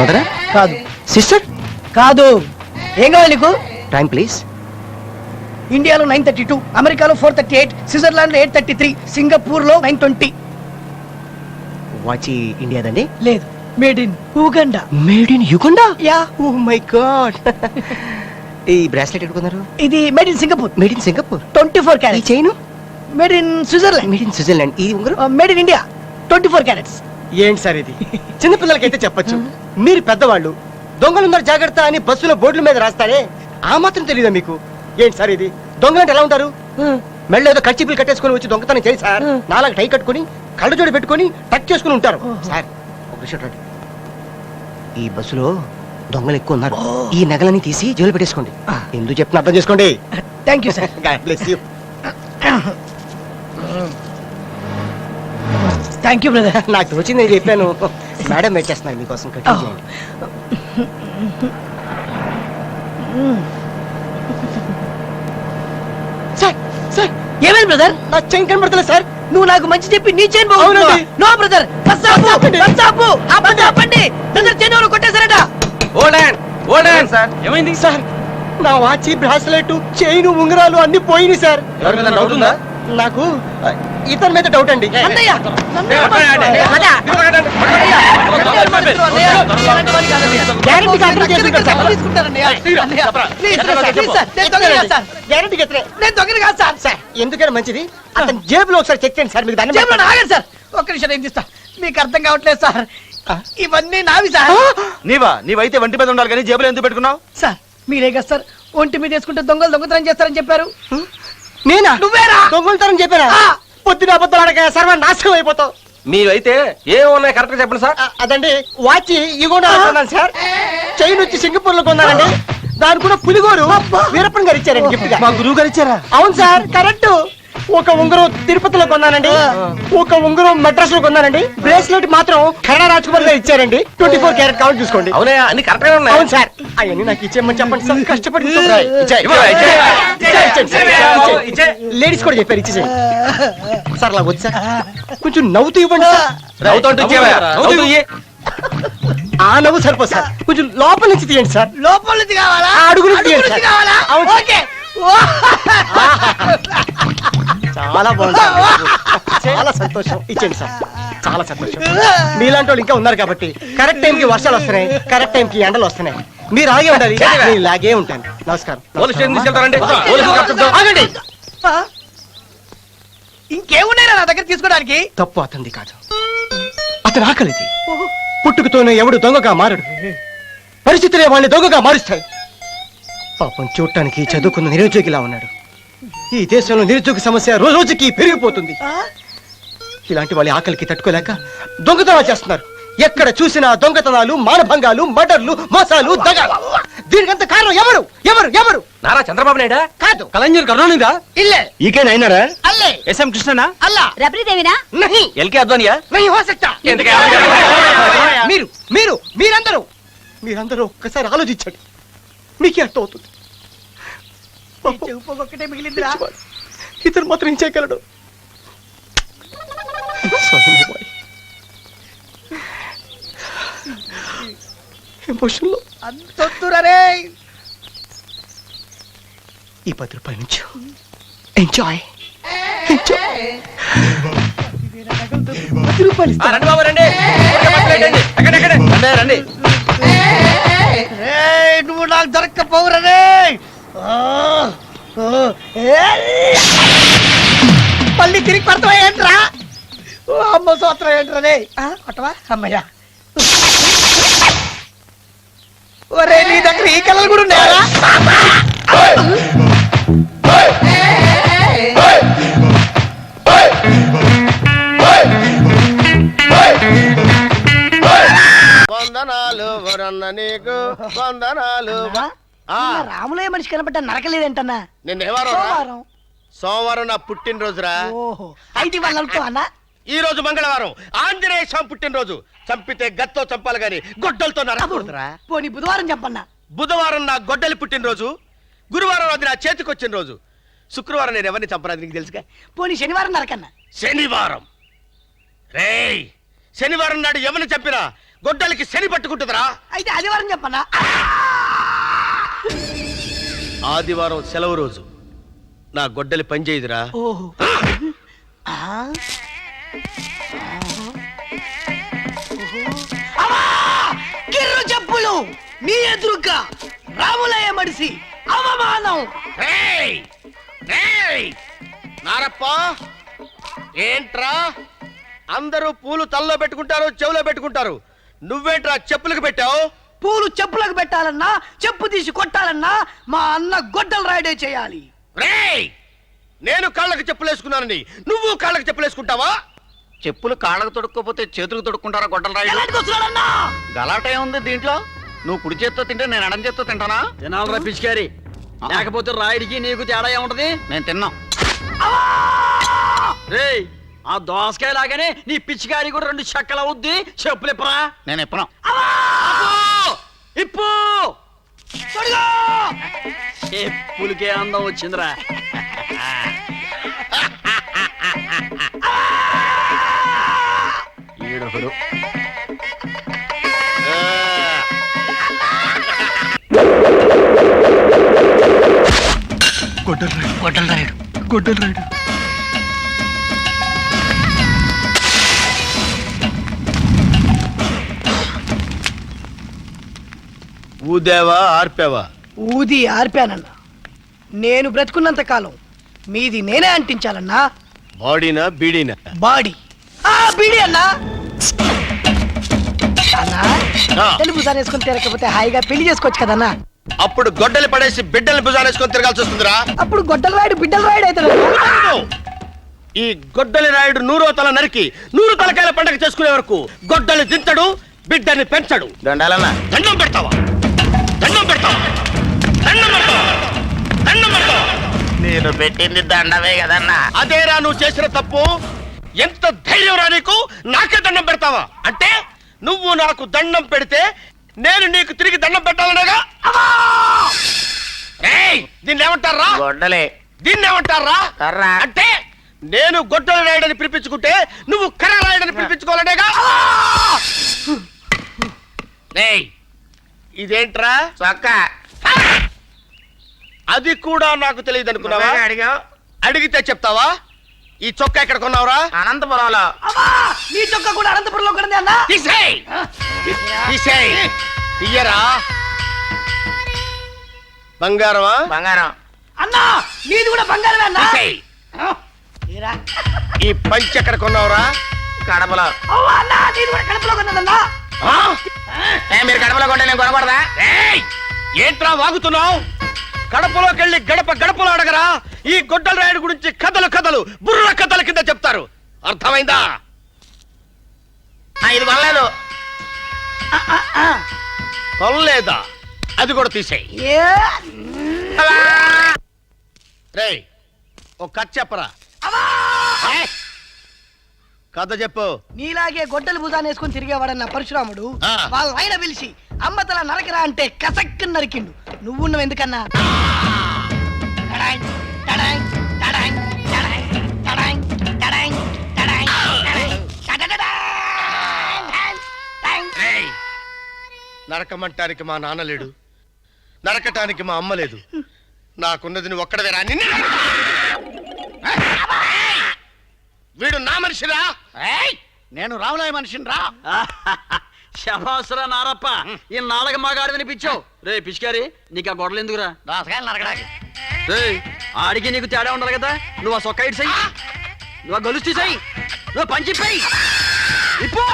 మదరా? కాదు. సిస్టర్? కాదు. ఏం కావాలి నీకు? Time please. ఇండియాలో నైన్ థర్టీ టూ అమెరికాలో ఫోర్ థర్టీ ఎయిట్ స్విట్జర్లాండ్లో ఎయిట్ థర్టీ త్రీ సింగపూర్లో నైన్ ట్వంటీ. వాచ్ ఇండియాదండి? లేదు. Made in Uganda made in Uganda? Yeah. Oh my god. ఈ బ్రాస్లెట్ ఎట్టుకున్నారు? ఇది made in Singapore. Made in Singapore? Twenty four ఈ carats. Chain? Made in Switzerland. Made in Switzerland. ఇది ఉంగరం? Made in India. Twenty four carats. ఏంటి sir ఇది? చిన్నపిల్లలకైతే చెప్పొచ్చు. మీరు పెద్దవాళ్ళు దొంగలున్నారు జాగ్రత్త అని బస్సులో బోర్డుల మీద రాస్తారే? ఆ మాత్రం తెలీదా మీకు? ఏంటి సార్ ఇది? దొంగలంటే ఎలా ఉంటారు? మెళ్ళ ఏదో కచ్చిపులు కట్టేసుకొని వచ్చి దొంగతనం చేయి సార్. నాలుగు టై కట్టుకొని కళ్ళు జోడి పెట్టుకొని టచ్ చేసుకుని ఉంటారు. సార్ ఒక విషయం రండి. ఈ బస్సులో దొంగలు ఎక్కువ ఉన్నారు. ఈ నగలని తీసి జైలు పెట్టేసుకోండి. ఎందుకు చెప్తున్నా అర్థం చేసుకోండి. Thank you sir. you. Thank you brother. నాకు నేను చెప్పాను. మేడం వెయిట్ చేస్తున్నారు మీకోసం కట్. చేయండి. సార్ సార్ ఏమైంది బ్రదర్? నా చైన్ కనబడతలేదు సార్. నువ్వు నాకు మంచి చెప్పి నీ చైన్ అవునండి. No brother. ఆపు ఆ ఆపండి. బ్రదర్ చైన్ ఎవరో కొట్టేశారట. సార్. ఏమైంది సార్? నా వాచి బ్రాస్లెట్ చైన్ ఉంగరాలు అన్ని పోయినాయి సార్. ఎవరి మీద డౌట్ ఉందా నాకు ఇతని మీద డౌట్ అండి ఎందుకైనా మంచిది అతని జేబులో ఒకసారి చెక్ చేయండి సార్ మీకు దండం జేబులో. ఆగండి సార్ ఒక్క నిమిషం ఏం తీస్తా మీకు అర్థం కావట్లేదు సార్ ఇవన్నీ నావి సార్ నీవా నీవైతే వంటి మీద ఉండాలి కానీ జేబులో ఎందుకు పెట్టుకున్నావు సార్ మీరే కదా సార్ ఒంటి మీద వేసుకుంటే దొంగలు దొంగతనం చేస్తారని చెప్పారు నేనా? నువ్వేరా? దొంగలుతారని చెప్పారా. పొద్దున అబద్ధాలు అడగ సర్వ నాశనం అయిపోతావు. మీరైతే ఏం ఉన్నాయి కరెక్ట్గా చెప్పండి సార్. అదండి వాచి ఇగోండా కొన్నాను సార్. చైన్ వచ్చి సింగపూర్లో కొన్నానండి దాని కూడా పులిగోరు వీరప్పన్ గారు ఇచ్చారండి గిఫ్ట్గా. మా గురువు గారు ఇచ్చారా? అవును సార్ కరెక్ట్. ఒక ఉంగరం తిరుపతిలో కొన్నానండి. ఒక ఉంగరం మెడ్రాస్లో కొన్నానండి. బ్రేస్లెట్ మాత్రం కన్నడ రాజ్కుమార్ గారు ఇచ్చారండి. ట్వంటీ ఫోర్ క్యారెట్ కౌంట్ చూసుకోండి. అవునా అన్ని కరెక్ట్గా ఉన్నాయి. అవును సార్. అవన్నీ నాకు ఇచ్చేయమని చెప్పండి సార్. కష్టపడి. లేడీస్ కూడా చెప్పారు ఇచ్చేసేయండి సార్ అలా వచ్చా కొంచెం నవ్వుతూ ఇవ్వండి సార్. ఆ నవ్వు సరిపోదు సార్. కొంచెం లోపల నుంచి తీయండి సార్. లోపల నుంచి కావాలా? అడుగు నుంచి తీయండి సార్. కావాలా. ఓకే! చాలా బాగుంది. చాలా సంతోషం. ఇచ్చేయండి సార్. చాలా సంతోషం. మీలాంటి వాళ్ళు ఇంకా ఉన్నారు కాబట్టి కరెక్ట్ టైంకి వర్షాలు వస్తున్నాయి కరెక్ట్ టైంకి ఎండలు వస్తున్నాయి. మీరు ఆగే ఉండాలి. నేను ఇలాగే ఉంటాను. నమస్కారం. పోలీస్ స్టేషన్ తీసుకెళ్తారండి. పోలీసులు కప్పిద్దాం ఆగండి. ఆ? ఇంకేమున్నాయిరా నా దగ్గర తీసుకోవడానికి? తప్పు అతంది కాదు. అతని ఆకలిది. పుట్టుకతోనే ఎవడు దొంగగా మారడు. పరిస్థితులే వాడిని దొంగగా మారుస్తాయి. పాపం చూడటానికి చదువుకున్న నిరుద్యోగిలా ఉన్నాడు. ఈ దేశంలో నిరుద్యోగ సమస్య రోజు రోజుకి పెరిగిపోతుంది? ఇలాంటి వాళ్ళ ఆకలికి తట్టుకోలేక దొంగతనాలు చేస్తున్నారు. ఎక్కడ చూసినా దొంగతనాలు మానభంగాలు మర్డర్లు మోసాలు దగాలు. దీనికంత కారణం ఎవరు? ఎవరు? ఎవరు? నారా చంద్రబాబు నాయుడా? కాదు. కలంజీర్ కరుణానిదా? ఇల్లే. ఈకే నైనారా అల్లే. ఎస్ఎం కృష్ణనా? అల్లా. రబరీదేవినా? నహి. ఎల్కే అద్వానియా? నహి హో సక్తా ఎందుకే? మీరు మీరు మీరందరూ మీరందరూ ఒక్కసారి ఆలోచించండి. మీకే అర్థం అవుతుంది చెవు ఒక్కటే మిగిలిందిరా. పిచ్చివాడు. ఇతను మాత్రం ఏం చేయగలడు Sorry, my boy. ఎమోషన్లో అంతొద్దురరే ఈ పది రూపాయల నుంచి ఎంజాయ్ ఎంజాయ్ పది రూపాయలు ఇస్తా. రండి బాబు రండి? ఎక్కండి, ఎక్కండి. రండి, నువ్వు నాకు దొరక్కపోవురనే మళ్ళీ తిరిగి పడతావా ఏంట్రా? ఓ, అమ్మ సోత్రం ఏంట్రనే కొట్టవా అమ్మయ్యా. ఒరే నీ దగ్గర ఈ కలర్ కూడా ఉన్నాయా? వందనాలు వరన్న నీకు వందనాలు. రాములే మనిషి కనబడ్డా నరకలేదంటన్నా. నిన్న రా? సోమవారం. సోమవారం నా పుట్టినరోజురా. ఓహో. అయితే వాళ్ళతో అన్నా? ఈ రోజు మంగళవారం. ఆంజనేయ స్వామి పుట్టినరోజు. చంపితే గత్తో చంపాలి గాని గొడ్డలతో నరకూడదురా పోనీ బుధవారం చెప్పన్నా. బుధవారం నా గొడ్డలి పుట్టినరోజు. గురువారం అది నా చేతికి వచ్చిన రోజు. శుక్రవారం నేను ఎవరిని చంపరాదు నీకు తెలుసుగా? పోనీ శనివారం నరకన్నా. శనివారం. రేయ్ శనివారం నాడు ఎవరిని చంపినా గొడ్డలికి శని పట్టుకుంటుందిరా. అయితే ఆదివారం చెప్పన్నా. ఆదివారం సెలవు రోజు. నా గొడ్డలి పనిచేయదురా ఓహో. ఆ? అమ్మా! కిర్రు చెప్పులు నీ ఎదురుగా రాములయ్య మడిసి అవమానం. రేయ్! రేయ్! నారప్ప! ఏంట్రా? అందరూ పూలు తల్లో పెట్టుకుంటారు చెవులో పెట్టుకుంటారు. నువ్వేంట్రా చెప్పులకు పెట్టావు? పూలు చెప్పులకు పెట్టాలన్నా చెప్పు తీసి కొట్టాలన్నా మా అన్న గొడ్డలు రాయడే చేయాలి. రేయ్! నేను కాళ్ళకి చెప్పులు వేసుకున్నానని నువ్వు కాళ్ళకి చెప్పులు వేసుకుంటావా చెప్పులు కాళ్ళకు తొడుక్కోపోతే చేతులకు తొడుక్కుంటారా గొడ్డలు రాయుడు? ఎలాంటికి వస్తున్నాడన్నా గలాటే ఉంది దీంట్లో? నువ్వు కుడి చేత్తో తింటే నేను ఎడం చేత్తో తింటానా? తినాలరా పిచికారి లేకపోతే రాయుడికి నీకు తేడా ఏముంటది? నేను తిన్నాం. రేయ్ ఆ దోసకాయ లాగానే నీ పిచ్చికారి కూడా రెండు చెక్కలు అవుద్ది చెప్పులు ఇప్పరా నేను ఎప్పును ఇప్పు చెప్పులకే అందం వచ్చిందిరా. ఈడొకడు. గొడ్డలు రాయుడు గొడ్డలు రాయుడు ఊదేవా ఆర్పేవా? ఊది ఆర్పానన్నా. నేను బ్రతుకున్నంత కాలం మీది నేనే అంటించాలన్నా? బాడీనా బీడీనా? బాడీ. ఆ బీడి అన్నా! అన్నా ఆ. తెలుగు సార్ వేసుకొని తిరగకపోతే హాయిగా పెళ్ళి చేసుకోవచ్చు కదన్నా? అప్పుడు గొడ్డలి పడేసి బిడ్డల్ని భుజానేసుకొని తిరగాల్సి వస్తుందిరా. అప్పుడు గొడ్డల రాయుడు బిడ్డల రాయుడు అవుతాడు ఈ గొడ్డలి రాయుడు నూరో తల నరికి నూరు తలకాయల పండగ చేసుకునే వరకు గొడ్డలి దించడు బిడ్డని పెంచడు. దండాలన్నా. దండం పెడతావా? నేను పెట్టింది దండమే కదన్నా. అదేరా నువ్వు చేసిన తప్పు? ఎంత ధైర్యం రా నీకు? నాకే దండం పెడతావా? అంటే నువ్వు నాకు దండం పెడితే నేను నీకు తిరిగి దండం పెట్టాలనేగా? దీన్ని ఏమంటారా గొడ్డలే. దీన్ని ఏమంటారా కర్ర. అంటే నేను గొడ్డలు రాయడని పిలిపించుకుంటే నువ్వు కర్ర రాయడని పిలిపించుకోవాలనేగా? ఇదేంట్రా? చొక్క. అది కూడా నాకు తెలియదు అనుకున్నావా? నువ్వేగా అడిగావు? అడిగితే చెప్తావా? ఈ చొక్కా ఎక్కడ కొన్నావురా? అనంతపురంలో. అమ్మా నీ చొక్క కూడా అనంతపురంలో కొన్నది అన్నా? తీసేయ్! తీసేయ్! తీయరా? బంగారమా? బంగారం. అన్నా నీది కూడా బంగారమే అన్నా? తీసేయ్. ఈ పంచ్ ఎక్కడ కొన్నావురా? కడపలో. అవ్వ అన్నా నీది కూడా కడుపులో కొన్నదన్నా ఆ? ఏ, మీరు కడపలో కొంటే నేను కొనకూడదా? ఏయ్! ఏంట్రా వాగుతున్నావు? గడపలోకి వెళ్ళి గడప గడపలో అడగరా ఈ గొడ్డల రాయుడు గురించి కథలు కథలు బుర్ర కథల కింద చెప్తారు. అర్థమైందా? ఆ, ఇది కొనలేదు. కొనలేదా? అది కూడా తీసేయ్. ఏ? రేయ్ ఓ కథ చెప్పరా! కథ చెప్పు. నీలాగే గొడ్డలు భుజాన్ని వేసుకొని తిరిగేవాడన్న పరశురాముడు. వాళ్ళ ఆయన పిలిచి అమ్మతల నరకరా అంటే కసక్కుని నరికిండు. నువ్వు ఎందుకన్నా నరకమంటానికి మా నాన్న లేడు నరకటానికి మా అమ్మ లేదు నాకున్నది నువ్వు ఒక్కడవేరా రాని వీడు నా మనిషిరా నేను రాములాయ మనిషిని రా శబాసురా నారప్ప ఈ నాలుగ మగాడు వినిపించావు. రే పిచికారి నీకు ఆ గొడవలు ఎందుకురా? దోసకాయలు నరకడానికి. రే ఆడికి నీకు తేడా ఉండాలి కదా? నువ్వు ఆ సొక్క ఇటు చెయ్యి. నువ్వు ఆ గొలుసు తీసేయి. నువ్వు పంచిపోయి ఇప్పు!